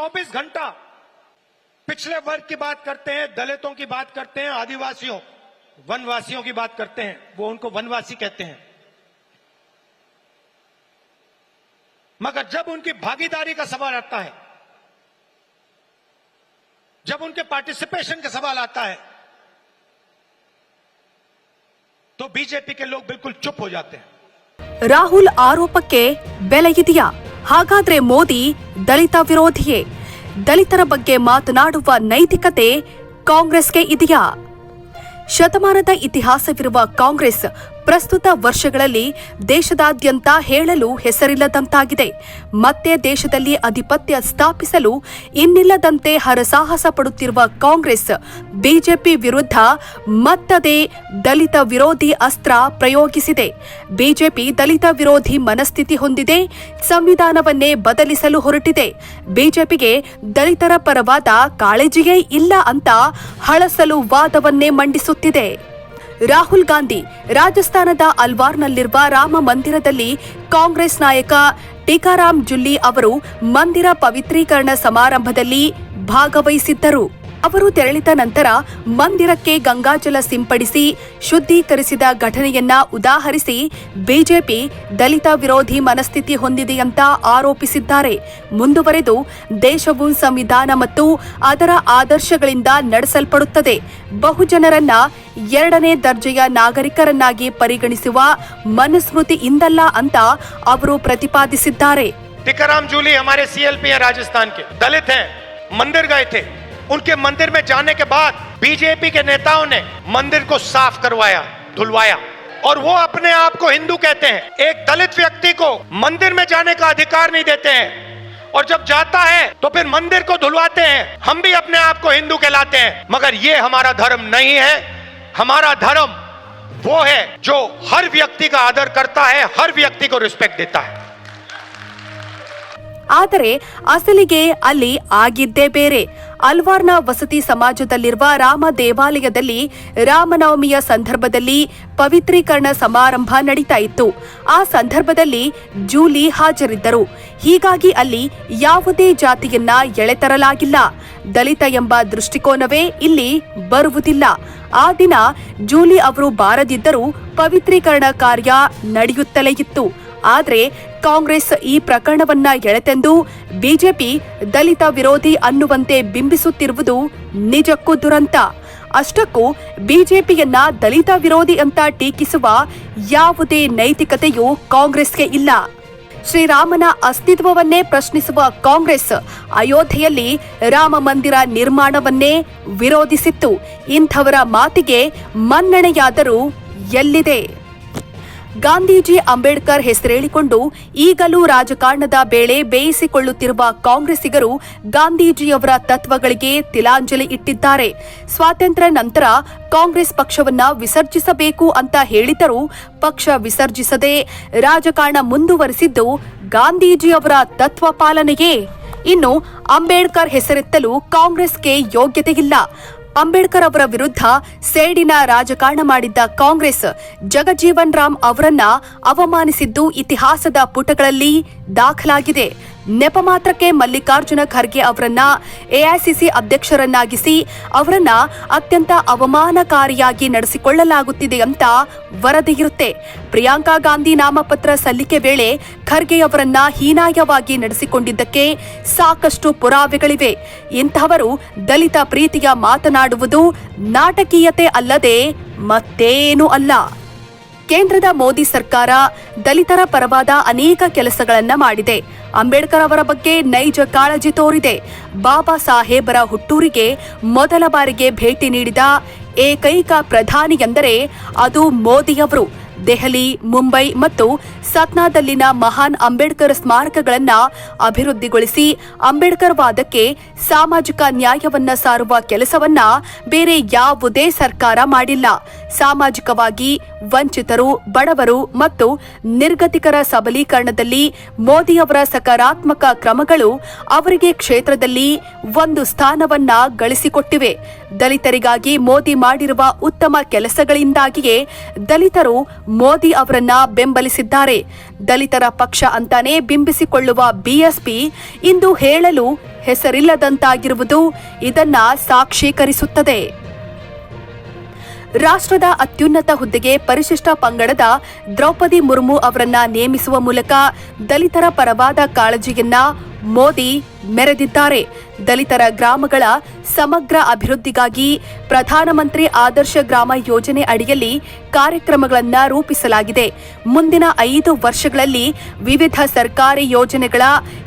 24 घंटा पिछले वर्ग की बात करते हैं दलितों की बात करते हैं आदिवासियों वनवासियों की बात करते हैं वो उनको वनवासी कहते हैं मगर जब उनकी भागीदारी का सवाल आता है जब उनके पार्टिसिपेशन का सवाल आता है तो बीजेपी के लोग बिल्कुल चुप हो जाते हैं ರಾಹುಲ್ ಆರೋಪಕ್ಕೆ ಬೆಲೆ ಇದೆಯಾ ಹಾಗಾದ್ರೆ ಮೋದಿ ದಲಿತ ವಿರೋಧಿಯೇ ದಲಿತರ ಬಗ್ಗೆ ಮಾತನಾಡುವ ನೈತಿಕತೆ ಕಾಂಗ್ರೆಸ್ಗೆ ಇದೆಯಾ? ಶತಮಾನದ ಇತಿಹಾಸವಿರುವ ಕಾಂಗ್ರೆಸ್ ಪ್ರಸ್ತುತ ವರ್ಷಗಳಲ್ಲಿ ದೇಶದಾದ್ಯಂತ ಹೇಳಲು ಹೆಸರಿಲ್ಲದಂತಾಗಿದೆ. ಮತ್ತೆ ದೇಶದಲ್ಲಿ ಅಧಿಪತ್ಯ ಸ್ಥಾಪಿಸಲು ಇನ್ನಿಲ್ಲದಂತೆ ಹರಸಾಹಸ ಪಡುತ್ತಿರುವ ಕಾಂಗ್ರೆಸ್, ಬಿಜೆಪಿ ವಿರುದ್ಧ ಮತ್ತದೇ ದಲಿತ ವಿರೋಧಿ ಅಸ್ತ್ರ ಪ್ರಯೋಗಿಸಿದೆ. ಬಿಜೆಪಿ ದಲಿತ ವಿರೋಧಿ ಮನಸ್ಥಿತಿ ಹೊಂದಿದೆ, ಸಂವಿಧಾನವನ್ನೇ ಬದಲಿಸಲು ಹೊರಟಿದೆ. ಬಿಜೆಪಿಗೆ ದಲಿತರ ಪರವಾದ ಕಾಳಜಿಯೇ ಇಲ್ಲ ಅಂತ ಹಳಸಲು ವಾದವನ್ನೇ ಮಂಡಿಸುತ್ತಿದೆ. ರಾಹುಲ್ ಗಾಂಧಿ ರಾಜಸ್ಥಾನದ ಅಲ್ವಾರ್ನಲ್ಲಿರುವ ರಾಮ ಮಂದಿರದಲ್ಲಿ ಕಾಂಗ್ರೆಸ್ ನಾಯಕ ಟೀಕಾರಾಮ್ ಜುಲ್ಲಿ ಅವರು ಮಂದಿರ ಪವಿತ್ರೀಕರಣ ಸಮಾರಂಭದಲ್ಲಿ ಭಾಗವಹಿಸಿದ್ದರು. ಅವರು ತೆರಳಿದ ನಂತರ ಮಂದಿರಕ್ಕೆ ಗಂಗಾಜಲ ಸಿಂಪಡಿಸಿ ಶುದ್ಧೀಕರಿಸಿದ ಘಟನೆಯನ್ನ ಉದಾಹರಿಸಿ ಬಿಜೆಪಿ ದಲಿತ ವಿರೋಧಿ ಮನಸ್ಥಿತಿ ಹೊಂದಿದೆಯಂತ ಆರೋಪಿಸಿದ್ದಾರೆ ಮುಂದುವರೆದು ದೇಶವು ಸಂವಿಧಾನ ಮತ್ತು ಅದರ ಆದರ್ಶಗಳಿಂದ ನಡೆಸಲ್ಪಡುತ್ತದೆ ಬಹುಜನರನ್ನ ಎರಡನೇ ದರ್ಜೆಯ ನಾಗರಿಕರನ್ನಾಗಿ ಪರಿಗಣಿಸುವ ಮನುಸ್ಮೃತಿಯಿಂದಲ್ಲ ಅಂತ ಅವರು ಪ್ರತಿಪಾದಿಸಿದ್ದಾರೆ टिकाराम जूली हमारे सीएलपी हैं राजस्थान के दलित हैं मंदिर गए थे उनके मंदिर में जाने के बाद बीजेपी के नेताओं ने मंदिर को साफ करवाया धुलवाया और वो अपने आप को हिंदू कहते हैं एक दलित व्यक्ति को मंदिर में जाने का अधिकार नहीं देते हैं और जब जाता है तो फिर मंदिर को धुलवाते हैं हम भी अपने आप को हिंदू कहलाते हैं मगर ये हमारा धर्म नहीं है हमारा धर्म वो है जो हर व्यक्ति का आदर करता है हर व्यक्ति को रिस्पेक्ट देता है ಆದರೆ ಅಸಲಿಗೆ ಅಲ್ಲಿ ಆಗಿದ್ದೇ ಬೇರೆ ಅಲ್ವಾರ್ನ ವಸತಿ ಸಮಾಜದಲ್ಲಿರುವ ರಾಮ ದೇವಾಲಯದಲ್ಲಿ ರಾಮನವಮಿಯ ಸಂದರ್ಭದಲ್ಲಿ ಪವಿತ್ರೀಕರಣ ಸಮಾರಂಭ ನಡೀತಾ ಇತ್ತು. ಆ ಸಂದರ್ಭದಲ್ಲಿ ಜೂಲಿ ಹಾಜರಿದ್ದರು. ಹೀಗಾಗಿ ಅಲ್ಲಿ ಯಾವುದೇ ಜಾತಿಯನ್ನ ಎಳೆತರಲಾಗಿಲ್ಲ. ದಲಿತ ಎಂಬ ದೃಷ್ಟಿಕೋನವೇ ಇಲ್ಲಿ ಬರುವುದಿಲ್ಲ. ಆ ದಿನ ಜೂಲಿ ಅವರು ಬಾರದಿದ್ದರೂ ಪವಿತ್ರೀಕರಣ ಕಾರ್ಯ ನಡೆಯುತ್ತಲೇ ಇತ್ತು. ಆದ್ರೆ ಕಾಂಗ್ರೆಸ್ ಈ ಪ್ರಕರಣವನ್ನ ಎಳೆತೆಂದು ಬಿಜೆಪಿ ದಲಿತ ವಿರೋಧಿ ಅನ್ನುವಂತೆ ಬಿಂಬಿಸುತ್ತಿರುವುದು ನಿಜಕ್ಕೂ ದುರಂತ. ಅಷ್ಟಕ್ಕೂ ಬಿಜೆಪಿಯನ್ನ ದಲಿತ ವಿರೋಧಿ ಅಂತ ಟೀಕಿಸುವ ಯಾವುದೇ ನೈತಿಕತೆಯೂ ಕಾಂಗ್ರೆಸ್ಗೆ ಇಲ್ಲ. ಶ್ರೀರಾಮನ ಅಸ್ತಿತ್ವವನ್ನೇ ಪ್ರಶ್ನಿಸುವ ಕಾಂಗ್ರೆಸ್ ಅಯೋಧ್ಯೆಯಲ್ಲಿ ರಾಮ ಮಂದಿರ ನಿರ್ಮಾಣವನ್ನೇ ವಿರೋಧಿಸಿತ್ತು. ಇಂಥವರ ಮಾತಿಗೆ ಮನ್ನಣೆಯಾದರೂ ಎಲ್ಲಿದೆ? ಗಾಂಧೀಜಿ ಅಂಬೇಡ್ಕರ್ ಹೆಸರೇಳಿಕೊಂಡು ಈಗಲೂ ರಾಜಕಾರಣದ ಬೇಳೆ ಬೇಯಿಸಿಕೊಳ್ಳುತ್ತಿರುವ ಕಾಂಗ್ರೆಸ್ಸಿಗರು ಗಾಂಧೀಜಿಯವರ ತತ್ವಗಳಿಗೆ ತಿಲಾಂಜಲಿ ಇಟ್ಟಿದ್ದಾರೆ. ಸ್ವಾತಂತ್ರ್ಯ ನಂತರ ಕಾಂಗ್ರೆಸ್ ಪಕ್ಷವನ್ನ ವಿಸರ್ಜಿಸಬೇಕು ಅಂತ ಹೇಳಿದರೂ ಪಕ್ಷ ವಿಸರ್ಜಿಸದೆ ರಾಜಕಾರಣ ಮುಂದುವರೆಸಿದ್ದು ಗಾಂಧೀಜಿಯವರ ತತ್ವ ಪಾಲನೆಯೇ? ಇನ್ನು ಅಂಬೇಡ್ಕರ್ ಹೆಸರೆತ್ತಲು ಕಾಂಗ್ರೆಸ್ಗೆ ಯೋಗ್ಯತೆಯಿಲ್ಲ ಅಂಬೇಡ್ಕರ್ ಅವರ ವಿರುದ್ಧ ಸೇಡಿನ ರಾಜಕಾರಣ ಮಾಡಿದ್ದ ಕಾಂಗ್ರೆಸ್ ಜಗಜೀವನ್ ರಾಮ್ ಅವರನ್ನ ಅವಮಾನಿಸಿದ್ದು ಇತಿಹಾಸದ ಪುಟಗಳಲ್ಲಿ ದಾಖಲಾಗಿದೆ. ನೆಪ ಮಾತ್ರಕ್ಕೆ ಮಲ್ಲಿಕಾರ್ಜುನ ಖರ್ಗೆ ಅವರನ್ನ ಎಐಸಿಸಿ ಅಧ್ಯಕ್ಷರನ್ನಾಗಿಸಿ ಅವರನ್ನ ಅತ್ಯಂತ ಅವಮಾನಕಾರಿಯಾಗಿ ನಡೆಸಿಕೊಳ್ಳಲಾಗುತ್ತಿದೆ ಅಂತ ವರದಿ ಇರುತ್ತೆ. ಪ್ರಿಯಾಂಕಾ ಗಾಂಧಿ ನಾಮಪತ್ರ ಸಲ್ಲಿಕೆ ವೇಳೆ ಖರ್ಗೆ ಅವರನ್ನ ಹೀನಾಯವಾಗಿ ನಡೆಸಿಕೊಂಡಿದ್ದಕ್ಕೆ ಸಾಕಷ್ಟು ಪುರಾವೆಗಳಿವೆ. ಇಂತಹವರು ದಲಿತ ಪ್ರೀತಿಯ ಮಾತನಾಡುವುದು ನಾಟಕೀಯತೆ ಅಲ್ಲದೆ ಮತ್ತೇನೂ ಅಲ್ಲ. ಕೇಂದ್ರದ ಮೋದಿ ಸರ್ಕಾರ ದಲಿತರ ಪರವಾದ ಅನೇಕ ಕೆಲಸಗಳನ್ನು ಮಾಡಿದೆ. ಅಂಬೇಡ್ಕರ್ ಅವರ ಬಗ್ಗೆ ನೈಜ ಕಾಳಜಿ ತೋರಿದೆ. ಬಾಬಾ ಸಾಹೇಬರ ಹುಟ್ಟೂರಿಗೆ ಮೊದಲ ಬಾರಿಗೆ ಭೇಟಿ ನೀಡಿದ ಏಕೈಕ ಪ್ರಧಾನಿ ಎಂದರೆ ಅದು ಮೋದಿಯವರು ದೆಹಲಿ, ಮುಂಬೈ ಮತ್ತು ಸತ್ನಾದಲ್ಲಿನ ಮಹಾನ್ ಅಂಬೇಡ್ಕರ್ ಸ್ಮಾರಕಗಳನ್ನು ಅಭಿವೃದ್ಧಿಗೊಳಿಸಿ ಅಂಬೇಡ್ಕರ್ ವಾದಕ್ಕೆ ಸಾಮಾಜಿಕ ನ್ಯಾಯವನ್ನ ಸಾರುವ ಕೆಲಸವನ್ನ ಬೇರೆ ಯಾವುದೇ ಸರ್ಕಾರ ಮಾಡಿಲ್ಲ. ಸಾಮಾಜಿಕವಾಗಿ ವಂಚಿತರು, ಬಡವರು ಮತ್ತು ನಿರ್ಗತಿಕರ ಸಬಲೀಕರಣದಲ್ಲಿ ಮೋದಿಯವರ ಸಕಾರಾತ್ಮಕ ಕ್ರಮಗಳು ಅವರಿಗೆ ಕ್ಷೇತ್ರದಲ್ಲಿ ಒಂದು ಸ್ಥಾನವನ್ನ ಗಳಿಸಿಕೊಟ್ಟಿವೆ. ದಲಿತರಿಗಾಗಿ ಮೋದಿ ಮಾಡಿರುವ ಉತ್ತಮ ಕೆಲಸಗಳಿಂದಾಗಿಯೇ ದಲಿತರು ಮೋದಿ ಅವರನ್ನ ಬೆಂಬಲಿಸಿದ್ದಾರೆ. ದಲಿತರ ಪಕ್ಷ ಅಂತಾನೆ ಬಿಂಬಿಸಿಕೊಳ್ಳುವ ಬಿಎಸ್ಪಿ ಇಂದು ಹೇಳಲು ಹೆಸರಿಲ್ಲದಂತಾಗಿರುವುದು ಇದನ್ನ ಸಾಕ್ಷೀಕರಿಸುತ್ತದೆ. ರಾಷ್ಟ್ರದ ಅತ್ಯುನ್ನತ ಹುದ್ದೆಗೆ ಪರಿಶಿಷ್ಟ ಪಂಗಡದ ದ್ರೌಪದಿ ಮುರ್ಮು ಅವರನ್ನ ನೇಮಿಸುವ ಮೂಲಕ ದಲಿತರ ಪರವಾದ ಕಾಳಜಿಯನ್ನ ಮೋದಿ ಮೆರೆದಿದ್ದಾರೆ. ದಲಿತರ ಗ್ರಾಮಗಳ ಸಮಗ್ರ ಅಭಿವೃದ್ಧಿಗಾಗಿ ಪ್ರಧಾನಮಂತ್ರಿ ಆದರ್ಶ ಗ್ರಾಮ ಯೋಜನೆ ಅಡಿಯಲ್ಲಿ ಕಾರ್ಯಕ್ರಮಗಳನ್ನು ರೂಪಿಸಲಾಗಿದೆ. ಮುಂದಿನ ಐದು ವರ್ಷಗಳಲ್ಲಿ ವಿವಿಧ ಸರ್ಕಾರಿ ಯೋಜನೆಗಳ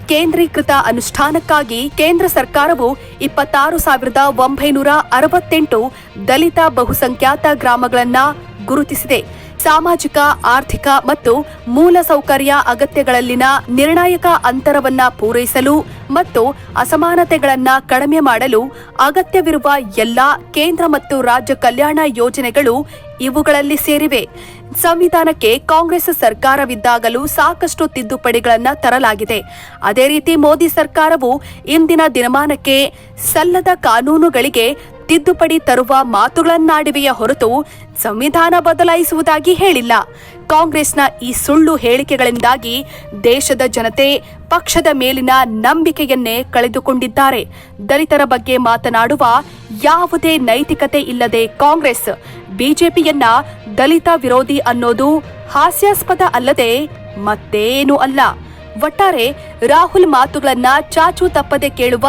ಕೇಂದ್ರೀಕೃತ ಅನುಷ್ಠಾನಕ್ಕಾಗಿ ಕೇಂದ್ರ ಸರ್ಕಾರವು ಇಪ್ಪತ್ತಾರು ಸಾವಿರದ ಒಂಬೈನೂರ ಅರವತ್ತೆಂಟು ದಲಿತ ಬಹುಸಂಖ್ಯಾತ ಗ್ರಾಮಗಳನ್ನು ಗುರುತಿಸಿದೆ. ಸಾಮಾಜಿಕ, ಆರ್ಥಿಕ ಮತ್ತು ಮೂಲಸೌಕರ್ಯ ಅಗತ್ಯಗಳಲ್ಲಿನ ನಿರ್ಣಾಯಕ ಅಂತರವನ್ನ ಪೂರೈಸಲು ಮತ್ತು ಅಸಮಾನತೆಗಳನ್ನ ಕಡಿಮೆ ಮಾಡಲು ಅಗತ್ಯವಿರುವ ಎಲ್ಲ ಕೇಂದ್ರ ಮತ್ತು ರಾಜ್ಯ ಕಲ್ಯಾಣ ಯೋಜನೆಗಳು ಇವುಗಳಲ್ಲಿ ಸೇರಿವೆ. ಸಂವಿಧಾನಕ್ಕೆ ಕಾಂಗ್ರೆಸ್ ಸರ್ಕಾರವಿದ್ದಾಗಲೂ ಸಾಕಷ್ಟು ತಿದ್ದುಪಡಿಗಳನ್ನು ತರಲಾಗಿದೆ. ಅದೇ ರೀತಿ ಮೋದಿ ಸರ್ಕಾರವು ಇಂದಿನ ದಿನಮಾನಕ್ಕೆ ಸಲ್ಲದ ಕಾನೂನುಗಳಿಗೆ ತಿದ್ದುಪಡಿ ತರುವ ಮಾತುಗಳನ್ನಾಡಿವೆಯ ಹೊರತು ಸಂವಿಧಾನ ಬದಲಾಯಿಸುವುದಾಗಿ ಹೇಳಿಲ್ಲ. ಕಾಂಗ್ರೆಸ್ನ ಈ ಸುಳ್ಳು ಹೇಳಿಕೆಗಳಿಂದಾಗಿ ದೇಶದ ಜನತೆ ಪಕ್ಷದ ಮೇಲಿನ ನಂಬಿಕೆಯನ್ನೇ ಕಳೆದುಕೊಂಡಿದ್ದಾರೆ. ದಲಿತರ ಬಗ್ಗೆ ಮಾತನಾಡುವ ಯಾವುದೇ ನೈತಿಕತೆ ಇಲ್ಲದೆ ಕಾಂಗ್ರೆಸ್, ಬಿಜೆಪಿಯನ್ನ ದಲಿತ ವಿರೋಧಿ ಅನ್ನೋದು ಹಾಸ್ಯಾಸ್ಪದ ಅಲ್ಲದೆ ಮತ್ತೇನೂ ಅಲ್ಲ. ಒಟ್ಟಾರೆ ರಾಹುಲ್ ಮಾತುಗಳನ್ನ ಚಾಚು ತಪ್ಪದೆ ಕೇಳುವ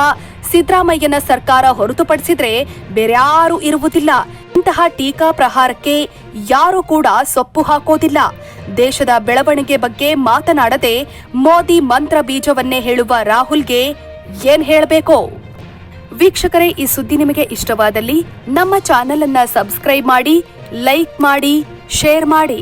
ಸಿದ್ದರಾಮಯ್ಯನ ಸರ್ಕಾರ ಹೊರತುಪಡಿಸಿದ್ರೆ ಬೇರ್ಯಾರೂ ಇರುವುದಿಲ್ಲ. ಇಂತಹ ಟೀಕಾ ಪ್ರಹಾರಕ್ಕೆ ಯಾರೂ ಕೂಡ ಸೊಪ್ಪು ಹಾಕೋದಿಲ್ಲ. ದೇಶದ ಬೆಳವಣಿಗೆ ಬಗ್ಗೆ ಮಾತನಾಡದೆ ಮೋದಿ ಮಂತ್ರ ಬೀಜವನ್ನೇ ಹೇಳುವ ರಾಹುಲ್ಗೆ ಏನ್ ಹೇಳಬೇಕು? ವೀಕ್ಷಕರೇ, ಈ ಸುದ್ದಿ ನಿಮಗೆ ಇಷ್ಟವಾದಲ್ಲಿ ನಮ್ಮ ಚಾನೆಲ್ ಅನ್ನ ಸಬ್ಸ್ಕ್ರೈಬ್ ಮಾಡಿ, ಲೈಕ್ ಮಾಡಿ, ಶೇರ್ ಮಾಡಿ.